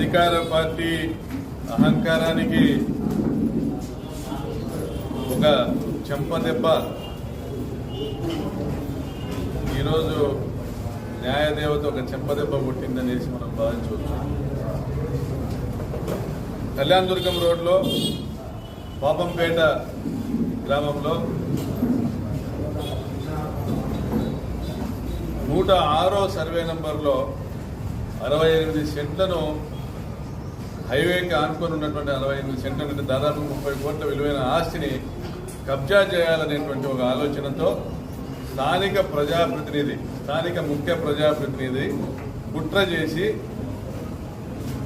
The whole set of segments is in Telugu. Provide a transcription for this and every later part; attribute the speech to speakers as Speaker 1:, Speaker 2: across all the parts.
Speaker 1: అధికార పార్టీ అహంకారానికి ఒక చెంపదెబ్బ ఈరోజు న్యాయదేవత ఒక చెంపదెబ్బ పుట్టిందనేసి మనం భావించవచ్చు. కళ్యాణదుర్గం రోడ్లో పాపంపేట గ్రామంలో నూట ఆరో సర్వే నంబర్లో అరవై ఎనిమిది సెంట్లను హైవేకి ఆనుకొని ఉన్నటువంటి అరవై ఎనిమిది సెంటర్ నుండి దాదాపు ముప్పై కోట్ల విలువైన ఆస్తిని కబ్జా చేయాలనేటువంటి ఒక ఆలోచనతో స్థానిక ప్రజాప్రతినిధి స్థానిక ముఖ్య ప్రజాప్రతినిధి కుట్ర చేసి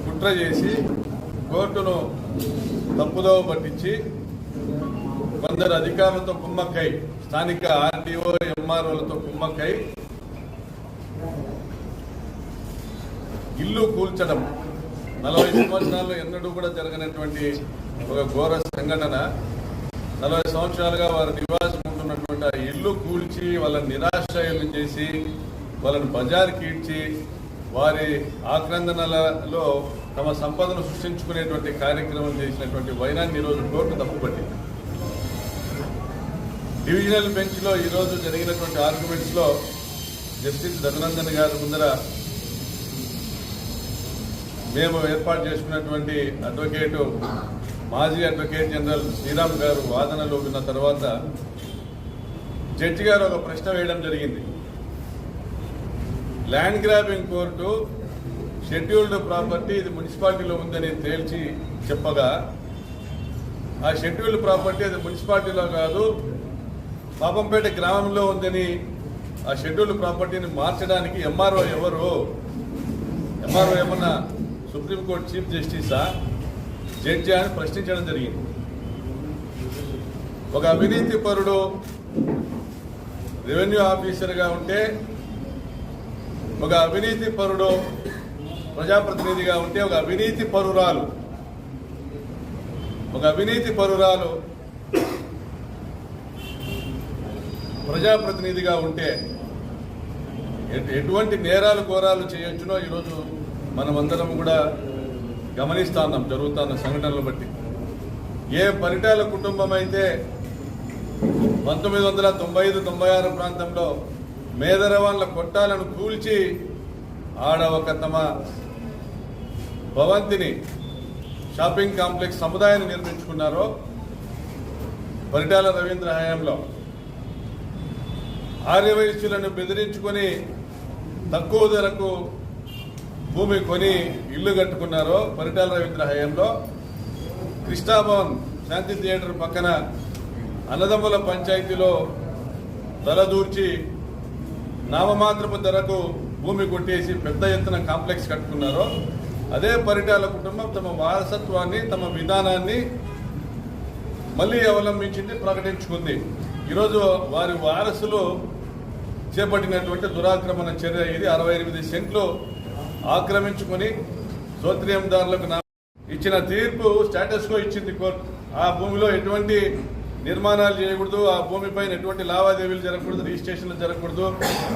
Speaker 1: కుట్ర చేసి కోర్టును తప్పుదోవ పట్టించి కొందరు అధికారులతో కుమ్మక్కై స్థానిక ఆర్టీఓ ఎంఆర్ఓలతో కుమ్మక్కై ఇల్లు కూల్చడం నలభై సంవత్సరాల్లో ఎన్నడూ కూడా జరగనటువంటి ఒక ఘోర సంఘటన. నలభై సంవత్సరాలుగా వారు నివాసం ఉంటున్నటువంటి ఆ ఇల్లు కూల్చి వాళ్ళని నిరాశ్రయం చేసి వాళ్ళని బజార్కి ఈడ్చి వారి ఆక్రందనలలో తమ సంపదను సృష్టించుకునేటువంటి కార్యక్రమం చేసినటువంటి వైనాన్ని ఈరోజు కోర్టు తప్పుపట్టింది. డివిజనల్ బెంచ్లో ఈరోజు జరిగినటువంటి ఆర్గ్యుమెంట్స్లో జస్టిస్ రఘునందన్ గారి ముందర మేము ఏర్పాటు చేసుకున్నటువంటి అడ్వకేటు మాజీ అడ్వకేట్ జనరల్ శ్రీరామ్ గారు వాదనలో విన్న తర్వాత జడ్జి గారు ఒక ప్రశ్న వేయడం జరిగింది. Land grabbing court scheduled property ఇది మున్సిపాలిటీలో ఉందని తేల్చి చెప్పగా ఆ షెడ్యూల్డ్ ప్రాపర్టీ అది మున్సిపాలిటీలో కాదు పాపంపేట గ్రామంలో ఉందని ఆ షెడ్యూల్డ్ ప్రాపర్టీని మార్చడానికి ఎంఆర్ఓ ఎవరు? ఎంఆర్ఓ ఏమన్నా సుప్రీంకోర్టు చీఫ్ జస్టిసా జడ్జి అని ప్రశ్నించడం జరిగింది. ఒక అవినీతి పరుడు రెవెన్యూ ఆఫీసర్గా ఉంటే ఒక అవినీతి పరుడు ప్రజాప్రతినిధిగా ఉంటే ఒక అవినీతి పరురాలు. ఒక అవినీతి పరురాలు ప్రజాప్రతినిధిగా ఉంటే ఎటువంటి నేరాలు ఘోరాలు చేయొచ్చునో ఈరోజు మనమందరం కూడా గమనిస్తా ఉన్నాం జరుగుతున్న సంఘటనలు బట్టి. ఏ పరిటాల కుటుంబం అయితే పంతొమ్మిది వందల తొంభై ఐదు తొంభై ఆరు ప్రాంతంలో మేదరవాన్ల కొట్టాలను కూల్చి ఆడ ఒక తమ భవంతిని షాపింగ్ కాంప్లెక్స్ సముదాయాన్ని నిర్మించుకున్నారో పరిటాల రవీంద్ర హయాంలో ఆర్యవైశ్యులను బెదిరించుకొని తక్కువ ధరకు భూమి కొని ఇల్లు కట్టుకున్నారో పరిటాల రవీంద్ర హయాంలో కృష్ణాభవన్ శాంతి థియేటర్ పక్కన అన్నదమ్ముల పంచాయతీలో దూర్చి నామమాత్రపు ధరకు భూమి కొట్టేసి పెద్ద ఎత్తున కాంప్లెక్స్ కట్టుకున్నారో అదే పరిటాల కుటుంబం తమ వారసత్వాన్ని తమ విధానాన్ని మళ్ళీ అవలంబించింది ప్రకటించుకుంది. ఈరోజు వారి వారసులు చేపట్టినటువంటి దురాక్రమణ చర్య ఇది. అరవై ఎనిమిది సెంట్లు ఆక్రమించుకొని సోత్రియందారులకు ఇచ్చిన తీర్పు స్టేటస్ కో ఇచ్చింది కోర్టు. ఆ భూమిలో ఎటువంటి నిర్మాణాలు చేయకూడదు ఆ భూమిపైన ఎటువంటి లావాదేవీలు జరగకూడదు రిజిస్ట్రేషన్లు జరగకూడదు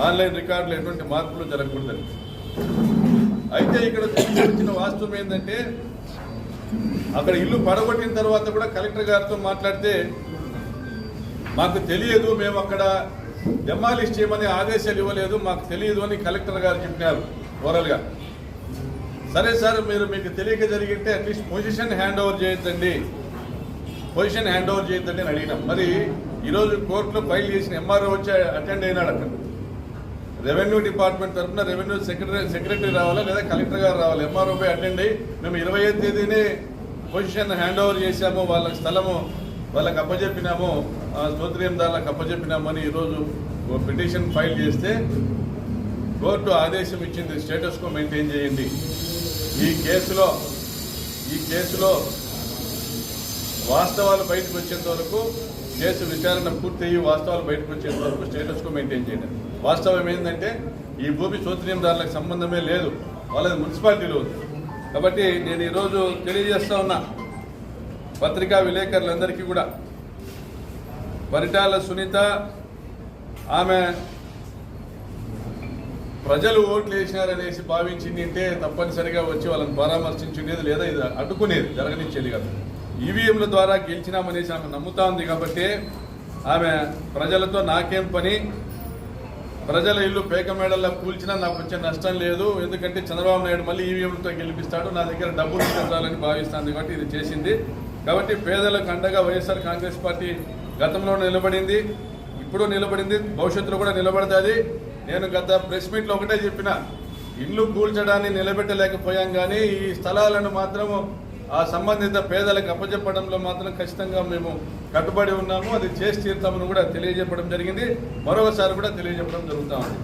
Speaker 1: ఆన్లైన్ రికార్డులు ఎటువంటి మార్పులు జరగకూడదని. అయితే ఇక్కడ వచ్చిన వాస్తవం ఏంటంటే అక్కడ ఇల్లు పడగొట్టిన తర్వాత కూడా కలెక్టర్ గారితో మాట్లాడితే మాకు తెలియదు మేము అక్కడ డెమాలిష్ చేయమని ఆదేశాలు ఇవ్వలేదు మాకు తెలియదు అని కలెక్టర్ గారు చెప్పినారు ఓరల్గా. సరే సార్ మీరు మీకు తెలియక జరిగితే at least position hand over చేయొద్దండి. పొజిషన్ హ్యాండ్ ఓవర్ చేయొద్దండి అని అడిగినాం. మరి ఈరోజు కోర్టులో ఫైల్ చేసిన ఎంఆర్ఓ వచ్చి అటెండ్ అయినాడు అక్కడ. రెవెన్యూ డిపార్ట్మెంట్ తరఫున రెవెన్యూ సెక్రటరీ సెక్రటరీ రావాలా లేదా కలెక్టర్ గారు రావాలి? ఎంఆర్ఓ పై అటెండ్ అయ్యి మేము ఇరవై ఐదు తేదీనే పొజిషన్ హ్యాండ్ ఓవర్ చేశాము వాళ్ళ స్థలము వాళ్ళకి అప్పచెప్పినాము ఆ స్తోత్రియం దానికి అప్పచెప్పినాము ఈరోజు పిటిషన్ ఫైల్ చేస్తే కోర్టు ఆదేశం ఇచ్చింది స్టేటస్ కో మెయింటైన్ చేయండి. ఈ కేసులో ఈ కేసులో వాస్తవాలు బయటకు వచ్చేంత వరకు కేసు విచారణ పూర్తయ్యి వాస్తవాలు బయటకు వచ్చేంత వరకు స్టేటస్ కో మెయింటైన్ చేయండి. వాస్తవం ఏంటంటే ఈ భూమి సోత్రియందారులకు సంబంధమే లేదు. వాళ్ళది మున్సిపాలిటీలో ఉంది. కాబట్టి నేను ఈరోజు తెలియజేస్తా ఉన్నా పత్రికా విలేకరులందరికీ కూడా. పరిటాల సునీత ఆమె ప్రజలు ఓట్లు వేసినారనేసి భావించిందంటే తప్పనిసరిగా వచ్చి వాళ్ళని పరామర్శించుండేది లేదా ఇది అడ్డుకునేది జరగనిచ్చేది కాదు. ఈవీఎంల ద్వారా గెలిచినామనేసి ఆమె నమ్ముతా ఉంది కాబట్టి ఆమె ప్రజలతో నాకేం పని? ప్రజల ఇల్లు పేక మేడల్లో కూల్చినా నాకు వచ్చే నష్టం లేదు. ఎందుకంటే చంద్రబాబు నాయుడు మళ్ళీ ఈవీఎంలతో గెలిపిస్తాడు. నా దగ్గర డబ్బులు చెందాలని భావిస్తాను కాబట్టి ఇది చేసింది. కాబట్టి పేదలకు అండగా వైఎస్ఆర్ కాంగ్రెస్ పార్టీ గతంలో నిలబడింది ఇప్పుడు నిలబడింది భవిష్యత్తులో కూడా నిలబడుతుంది. నేను గత ప్రెస్ మీట్లో ఒకటే చెప్పిన ఇల్లు కూల్చడాన్ని నిలబెట్టలేకపోయాం కానీ ఈ స్థలాలను మాత్రం ఆ సంబంధిత పేదలకు అప్పచెప్పడంలో మాత్రం ఖచ్చితంగా మేము కట్టుబడి ఉన్నాము. అది చేసి తీరుతామని కూడా తెలియజెప్పడం జరిగింది. మరొకసారి కూడా తెలియజెప్పడం జరుగుతూ ఉంది.